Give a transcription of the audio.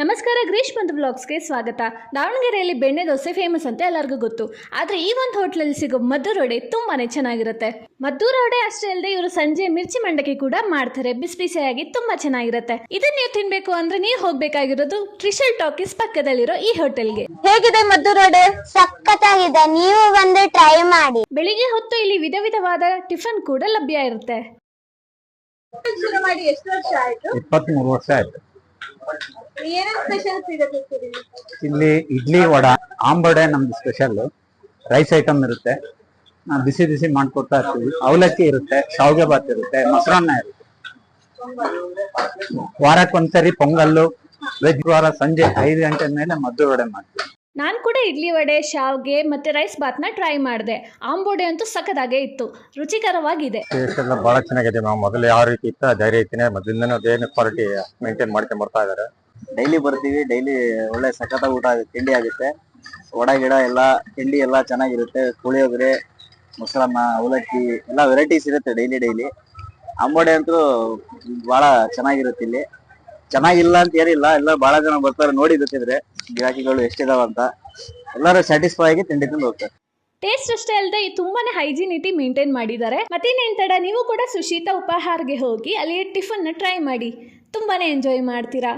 ನಮಸ್ಕಾರ ಗ್ರೀಶ್ ಮಂತ್ ಬ್ಲಾಗ್ಸ್ಗೆ ಸ್ವಾಗತ. ದಾವಣಗೆರೆಯಲ್ಲಿ ಬೆಣ್ಣೆ ದೋಸೆ ಫೇಮಸ್ ಅಂತ ಎಲ್ಲರಿಗೂ ಗೊತ್ತು. ಆದರೆ ಈ ಒಂದು ಹೋಟ್ಲಲ್ಲಿ ಸಿಗೋ ಮದ್ದೂರು ವಡೆ ತುಂಬಾನೇ ಚೆನ್ನಾಗಿರುತ್ತೆ. ಮದ್ದೂರು ವಡೆ ಅಷ್ಟೇ ಅಲ್ಲದೆ ಇವರು ಸಂಜೆ ಮಿರ್ಚಿ ಮಂಡಕ್ಕಿ ಕೂಡ ಮಾಡ್ತಾರೆ. ಬಿಸಿ ಬಿಸಿಯಾಗಿ ತುಂಬಾ ಚೆನ್ನಾಗಿರುತ್ತೆ. ಇದನ್ನ ನೀವು ತಿನ್ಬೇಕು ಅಂದ್ರೆ ನೀವು ಹೋಗ್ಬೇಕಾಗಿರೋದು ಟ್ರಿಶಲ್ ಟಾಕೀಸ್ ಪಕ್ಕದಲ್ಲಿರೋ ಈ ಹೋಟೆಲ್ಗೆ. ಹೇಗಿದೆ ಮದ್ದೂರೋಡೆ ಸಖತ್ತಾಗಿದೆ. ನೀವು ಬಂದು ಟ್ರೈ ಮಾಡಿ. ಬೆಳಿಗ್ಗೆ ಹೊತ್ತು ಇಲ್ಲಿ ವಿಧ ವಿಧವಾದ ಟಿಫನ್ ಕೂಡ ಲಭ್ಯ ಇರುತ್ತೆ. ಶುರು ಮಾಡಿ ಎಷ್ಟು ವರ್ಷ ಆಯ್ತು? ಇಪ್ಪತ್ಮೂರು ವರ್ಷ ಆಯ್ತು. ಇಲ್ಲಿ? ಇಡ್ಲಿ ವಡ ಆಂಬಡೆ ನಮ್ದು ಸ್ಪೆಷಲ್ ರೈಸ್ ಐಟಮ್ ಇರುತ್ತೆ. ಬಿಸಿ ಬಿಸಿ ಮಾಡ್ಕೊಡ್ತಾ ಇರ್ತೀವಿ. ಅವಲಕ್ಕಿ ಇರುತ್ತೆ ಶಾವ್ಗೆ ಬಾತ್ ಇರುತ್ತೆ ಮೊಸರನ್ನ ಇರುತ್ತೆ. ವಾರಕ್ಕೊಂದ್ಸರಿ ಪೊಂಗಲ್ಲು ವೆಜ್ ವಾರ ಸಂಜೆ ಐದು ಗಂಟೆ ಮೇಲೆ ಮದ್ದು ವಡೆ ಮಾಡ್ತೀವಿ. ನಾನು ಕೂಡ ಇಡ್ಲಿ ವಡೆ ಶಾವ್ಗೆ ಮತ್ತೆ ರೈಸ್ ಬಾತ್ನ ಟ್ರೈ ಮಾಡಿದೆ. ಆಂಬೋಡೆ ಅಂತೂ ಸಖತ್ತಾಗೇ ಇತ್ತು. ರುಚಿಕರವಾಗಿದೆ. ಟೇಸ್ಟ್ ಎಲ್ಲ ಬಹಳ ಚೆನ್ನಾಗಿದೆ. ನಾವು ಮೊದಲು ಯಾವ ರೀತಿ ಇತ್ತು ಅದೇ ರೀತಿನೇ ಮೊದಲಿಂದನೂ ಅದೇ ಕ್ವಾಲಿಟಿ ಮೇಂಟೈನ್ ಮಾಡ್ಕೊಂಡ್ ಬರ್ತಾ ಇದಾರೆ. ಡೈಲಿ ಬರ್ತೀವಿ ಡೈಲಿ ಒಳ್ಳೆ ಸಖತ್ ಊಟ ತಿಂಡಿ ಆಗುತ್ತೆ. ವಡ, ಗಿಡ ಎಲ್ಲ, ತಿಂಡಿ ಎಲ್ಲ ಚೆನ್ನಾಗಿರುತ್ತೆ. ಪುಳಿಯೋಗರೆ, ಮೊಸರನ್ನ, ಅವಲಕ್ಕಿ, ಎಲ್ಲ ವೆರೈಟೀಸ್ ಇರುತ್ತೆ ಡೈಲಿ ಡೈಲಿ ಅಂಬೋಡೆ ಅಂತೂ ಬಹಳ ಚೆನ್ನಾಗಿರುತ್ತೆ ಇಲ್ಲಿ. ಚೆನ್ನಾಗಿಲ್ಲ ಅಂತ ಏನಿಲ್ಲ, ಎಲ್ಲ ಬಹಳ ಜನ ಬರ್ತಾರೆ, ನೋಡಿ ಗೊತ್ತಿದ್ರೆ. ಗಿರಾಕಿಗಳು ಎಷ್ಟಿದಾವ ಅಂತ. ಎಲ್ಲರೂ ಸ್ಯಾಟಿಸ್ಫೈ ಆಗಿ ತಿಂಡಿ ತಿಂದು ಹೋಗ್ತಾರೆ. ಟೇಸ್ಟ್ ಅಷ್ಟೇ ಅಲ್ಲದೆ ತುಂಬಾನೇ ಹೈಜಿನಿಟಿ ಮೇಂಟೈನ್ ಮಾಡಿದ್ದಾರೆ. ಮತ್ತಿನ್ನೇನ್ ತಡ, ನೀವು ಕೂಡ ಸುಶೀತ ಉಪಹಾರ್ಗೆ ಹೋಗಿ ಅಲ್ಲಿ ಟಿಫನ್ ಟ್ರೈ ಮಾಡಿ. ತುಂಬಾನೇ ಎಂಜಾಯ್ ಮಾಡ್ತೀರಾ?